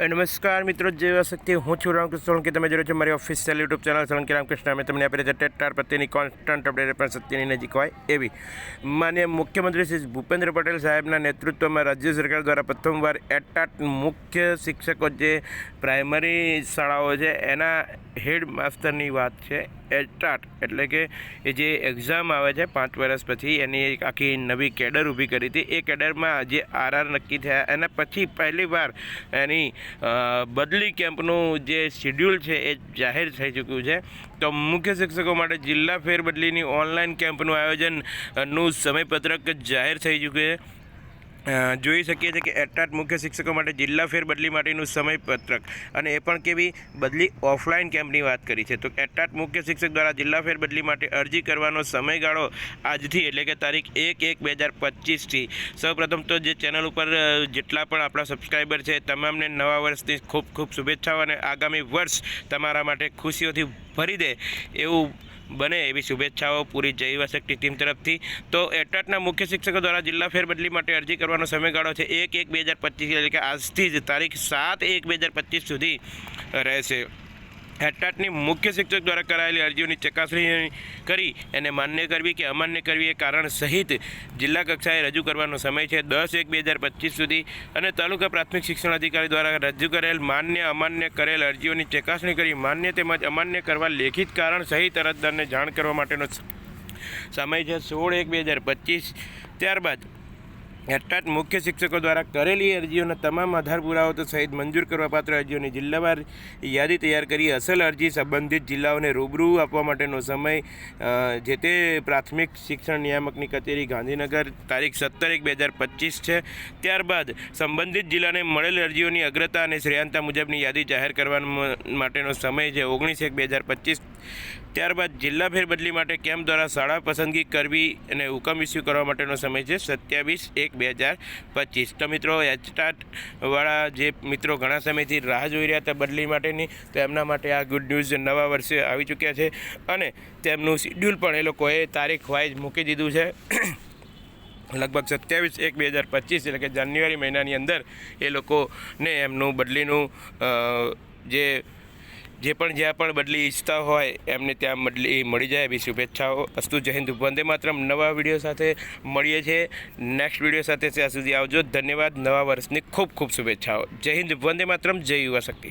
નમસ્કાર મિત્રો જે શક્તિ હું છું રામકૃષ્ણ સોલંકી. તમે જોડો છો મારી official YouTube channel Solanki Ramkrishna. અમે તમને આપી રહ્યા ટેટાર પ્રત્યેની કોન્સ્ટન્ટ અપડેટ પણ સત્યની નજીક હોય એવી. માન્ય મુખ્યમંત્રી શ્રી ભૂપેન્દ્ર પટેલ સાહેબના નેતૃત્વમાં રાજ્ય સરકાર દ્વારા પ્રથમવાર એટાટ મુખ્ય શિક્ષકો જે પ્રાઇમરી શાળાઓ છે, એના હેડ માસ્ટરની વાત છે એટાટ એટલે કે એ જે એક્ઝામ આવે છે, પાંચ વર્ષ પછી એની એક આખી નવી કેડર ઊભી કરી હતી. એ કેડરમાં જે આરઆર નક્કી થયા એના પછી પહેલીવાર એની બદલી કેમ્પનું જે શિડ્યુલ છે એ જાહેર થઈ ચૂક્યું છે. તો મુખ્ય શિક્ષકો માટે જિલ્લા ફેરબદલીની ઓનલાઈન કેમ્પનું આયોજનનું સમયપત્રક જાહેર થઈ ચૂક્યું છે. જોઈ શકીએ છીએ કે એટાટ મુખ્ય શિક્ષકો માટે જિલ્લા ફેરબદલી માટેનું સમયપત્રક અને એ પણ કેવી બદલી ઓફલાઈન કેમ્પની વાત કરી છે. તો એટાટ મુખ્ય શિક્ષક દ્વારા જિલ્લા ફેરબદલી માટે અરજી કરવાનો સમયગાળો આજથી એટલે કે તારીખ એક એક બે હજાર પચીસથી. સૌપ્રથમ તો જે ચેનલ ઉપર જેટલા પણ આપણા સબસ્ક્રાઈબર છે, તમામને નવા વર્ષની ખૂબ ખૂબ શુભેચ્છાઓ અને આગામી વર્ષ તમારા માટે ખુશીઓથી ભરી દે એવું બને એવી શુભેચ્છાઓ પૂરી જૈવ શક્તિ ટીમ તરફથી. તો એટાટના મુખ્ય શિક્ષકો દ્વારા જિલ્લા ફેરબદલી માટે અરજી કરવાનો સમયગાળો છે એક એક બે હજાર પચીસ એટલે કે આજથી જ તારીખ સાત એક બે હજાર પચીસ સુધી રહેશે. એટાટની મુખ્ય શિક્ષક દ્વારા કરાયેલી અરજીઓની ચકાસણી કરી એને માન્ય કરવી કે અમાન્ય કરવી એ કારણ સહિત જિલ્લા કક્ષાએ રજૂ કરવાનો સમય છે. દસ એક બે હજાર પચીસ સુધી અને તાલુકા પ્રાથમિક શિક્ષણ અધિકારી દ્વારા રજૂ કરેલ માન્ય અમાન્ય કરેલ અરજીઓની ચકાસણી કરી માન્ય તેમજ અમાન્ય કરવા લેખિત કારણ સહિત અરજદારને જાણ કરવા માટેનો સમય છે. સોળ એક બે હજાર પચીસ ત્યારબાદ એટાટ મુખ્ય શિક્ષકો દ્વારા કરેલી અરજીઓના તમામ આધાર પુરાવો સહિત મંજૂર કરવાપાત્ર અરજીઓની જિલ્લાવાર યાદી તૈયાર કરી અસલ અરજી સંબંધિત જિલ્લાઓને રૂબરૂ આપવા માટેનો સમય જે તે પ્રાથમિક શિક્ષણ નિયામકની કચેરી ગાંધીનગર તારીખ સત્તર એક બે હજાર પચીસ છે. ત્યારબાદ સંબંધિત જિલ્લાને મળેલ અરજીઓની અગ્રતા અને શ્રેયાંતા મુજબની યાદી જાહેર કરવા માટેનો સમય છે ઓગણીસ એક બે હજાર પચીસ. ત્યારબાદ જિલ્લા ફેરબદલી માટે કેમ્પ દ્વારા શાળા પસંદગી કરવી અને હુકમ ઇસ્યુ કરવા માટેનો સમય છે સત્યાવીસ એક બે હજાર પચીસ. તો મિત્રો એચટાટવાળા જે મિત્રો ઘણા સમયથી રાહ જોઈ રહ્યા હતા બદલી માટેની, તો એમના માટે આ ગુડ ન્યૂઝ નવા વર્ષે આવી ચૂક્યા છે. અને તેમનું શિડ્યુલ પણ એ લોકોએ તારીખ વાઇઝ મૂકી દીધું છે. લગભગ સત્યાવીસ એક બે હજાર પચીસ, એટલે કે જાન્યુઆરી મહિનાની અંદર એ લોકોને એમનું બદલીનું જે જે પણ જ્યાં પણ બદલી ઈચ્છતા હોય, એમને ત્યાં બદલી મળી જાય. એવી શુભેચ્છાઓ. અસ્તુ જય હિન્દ. વંદે માત્રમ. નવા વીડિયો સાથે મળીએ છીએ. નેક્સ્ટ વીડિયો સાથે ત્યાં સુધી આવજો. ધન્યવાદ. નવા વર્ષની ખૂબ ખૂબ શુભેચ્છાઓ. જય હિન્દ. વંદે માત્રમ. જય યુવા શક્તિ.